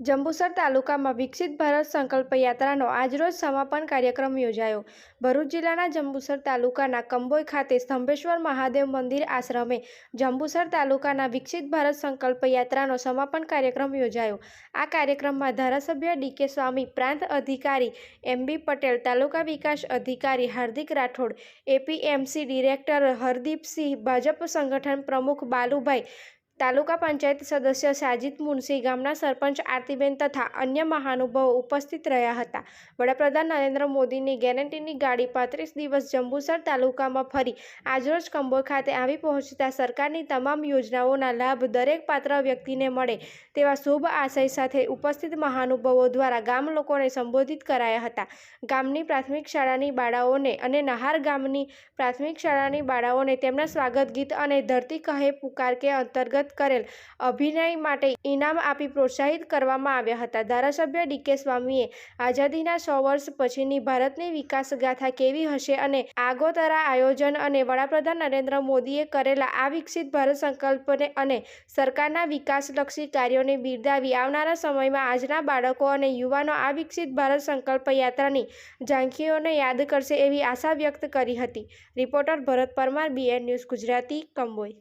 જંબુસર તાલુકામાં વિકસિત ભારત સંકલ્પ યાત્રાનો આજરોજ સમાપન કાર્યક્રમ યોજાયો. ભરૂચ જિલ્લાના જંબુસર તાલુકાના કંબોઈ ખાતે સ્તંભેશ્વર મહાદેવ મંદિર આશ્રમે જંબુસર તાલુકાના વિકસિત ભારત સંકલ્પ યાત્રાનો સમાપન કાર્યક્રમ યોજાયો. આ કાર્યક્રમમાં ધારાસભ્ય ડીકે સ્વામી, પ્રાંત અધિકારી એમબી પટેલ, તાલુકા વિકાસ અધિકારી હાર્દિક રાઠોડ એપીએમસી ડિરેક્ટર હરદીપસિંહ, ભાજપ સંગઠન પ્રમુખ બાલુભાઈ તાલુકા પંચાયત સદસ્ય સાજિદ મુનશી, ગામના સરપંચ આરતીબેન તથા અન્ય મહાનુભાવો ઉપસ્થિત રહ્યા હતા. વડાપ્રધાન નરેન્દ્ર મોદીની ગેરંટીની ગાડી પાંત્રીસ દિવસ જંબુસર તાલુકામાં ફરી આજરોજ કંબોઈ ખાતે આવી પહોંચતા સરકારની તમામ યોજનાઓના લાભ દરેક પાત્ર વ્યક્તિને મળે તેવા શુભ આશય સાથે ઉપસ્થિત મહાનુભાવો દ્વારા ગામ લોકોને સંબોધિત કરાયા હતા. ગામની પ્રાથમિક શાળાની બાળાઓને અને નહાર ગામની પ્રાથમિક શાળાની બાળાઓને તેમના સ્વાગત ગીત અને ધરતી કહે પુકાર કે અંતર્ગત કરેલ. અભિનય માટે ઇનામ આપી પ્રોત્સાહિત કરવામાં આવ્યા હતા. ધારાસભ્ય ડીકે સ્વામીએ આઝાદીના સો વર્ષ પછીની ભારતની વિકાસ ગાથા કેવી હશે અને આગોતરા આયોજન અને વડાપ્રધાન નરેન્દ્ર મોદીએ કરેલા આ વિકસિત ભારત સંકલ્પને અને સરકારના વિકાસલક્ષી કાર્યોને બિરદાવી આવનારા સમયમાં આજના બાળકો અને યુવાનો આ વિકસિત ભારત સંકલ્પ યાત્રાની ઝાંખીઓને યાદ કરશે એવી આશા વ્યક્ત કરી હતી. Reporter Bharat Parmar BN news Gujarati Kamboi